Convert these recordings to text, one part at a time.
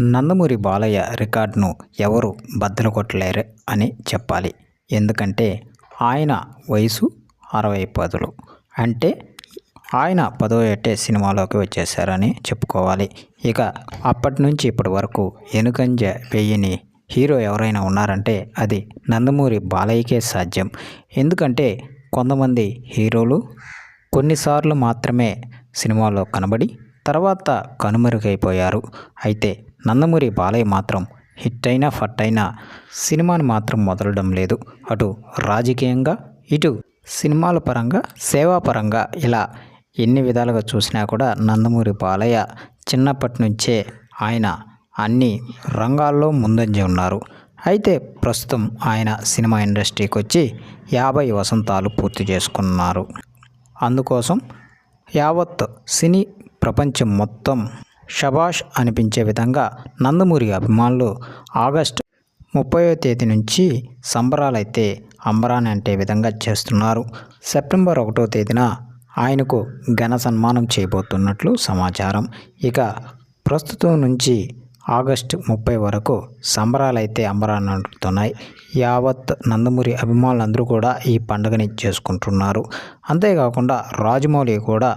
నందమూరి బాలయ్య రికార్డును ఎవరు బద్దలు కొట్టలేరు అని చెప్పాలి. ఎందుకంటే ఆయన వయసు అరవై పదులు. అంటే ఆయన పదో ఏటే సినిమాలోకి వచ్చేసారని చెప్పుకోవాలి. ఇక అప్పటి నుంచి ఇప్పటి వరకు ఎనుకంజ వెయ్యిని హీరో ఎవరైనా ఉన్నారంటే అది నందమూరి బాలయ్యకే సాధ్యం. ఎందుకంటే కొంతమంది హీరోలు కొన్నిసార్లు మాత్రమే సినిమాలో కనబడి తర్వాత కనుమరుగైపోయారు. అయితే నందమూరి బాలయ్య మాత్రం హిట్ అయినా ఫట్ అయినా సినిమాని మాత్రం మొదలడం లేదు. అటు రాజకీయంగా ఇటు సినిమాల పరంగా సేవాపరంగా ఇలా ఎన్ని విధాలుగా చూసినా కూడా నందమూరి బాలయ్య చిన్నప్పటి నుంచే ఆయన అన్ని రంగాల్లో ముందంజ ఉన్నారు. అయితే ప్రస్తుతం ఆయన సినిమా ఇండస్ట్రీకి వచ్చి యాభై వసంతాలు పూర్తి చేసుకున్నారు. అందుకోసం యావత్ సినీ ప్రపంచం మొత్తం షబాష్ అనిపించే విధంగా నందమూరి అభిమానులు ఆగస్ట్ ముప్పయో తేదీ నుంచి సంబరాలైతే అంబరాని అంటే విధంగా చేస్తున్నారు. సెప్టెంబర్ ఒకటో తేదీన ఆయనకు ఘన సన్మానం చేయబోతున్నట్లు సమాచారం. ఇక ప్రస్తుతం నుంచి ఆగస్టు ముప్పై వరకు సంబరాలైతే అంబరాన్ని అంటున్నాయి యావత్ నందమూరి అభిమానులందరూ కూడా ఈ పండుగని చేసుకుంటున్నారు. అంతేకాకుండా రాజమౌళి కూడా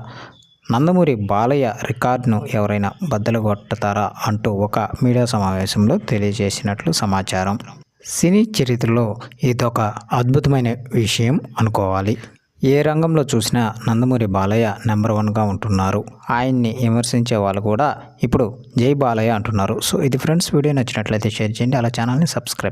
నందమూరి బాలయ్య రికార్డును ఎవరైనా బద్దలుగొట్టతారా అంటూ ఒక మీడియా సమావేశంలో తెలియజేసినట్లు సమాచారం. సినీ చరిత్రలో ఇదొక అద్భుతమైన విషయం అనుకోవాలి. ఏ రంగంలో చూసినా నందమూరి బాలయ్య నెంబర్ వన్గా ఉంటున్నారు. ఆయన్ని విమర్శించే వాళ్ళు కూడా ఇప్పుడు జై బాలయ్య అంటున్నారు. సో ఇది ఫ్రెండ్స్ వీడియో నచ్చినట్లయితే షేర్ చేయండి. అలా ఛానల్ని సబ్స్క్రైబ్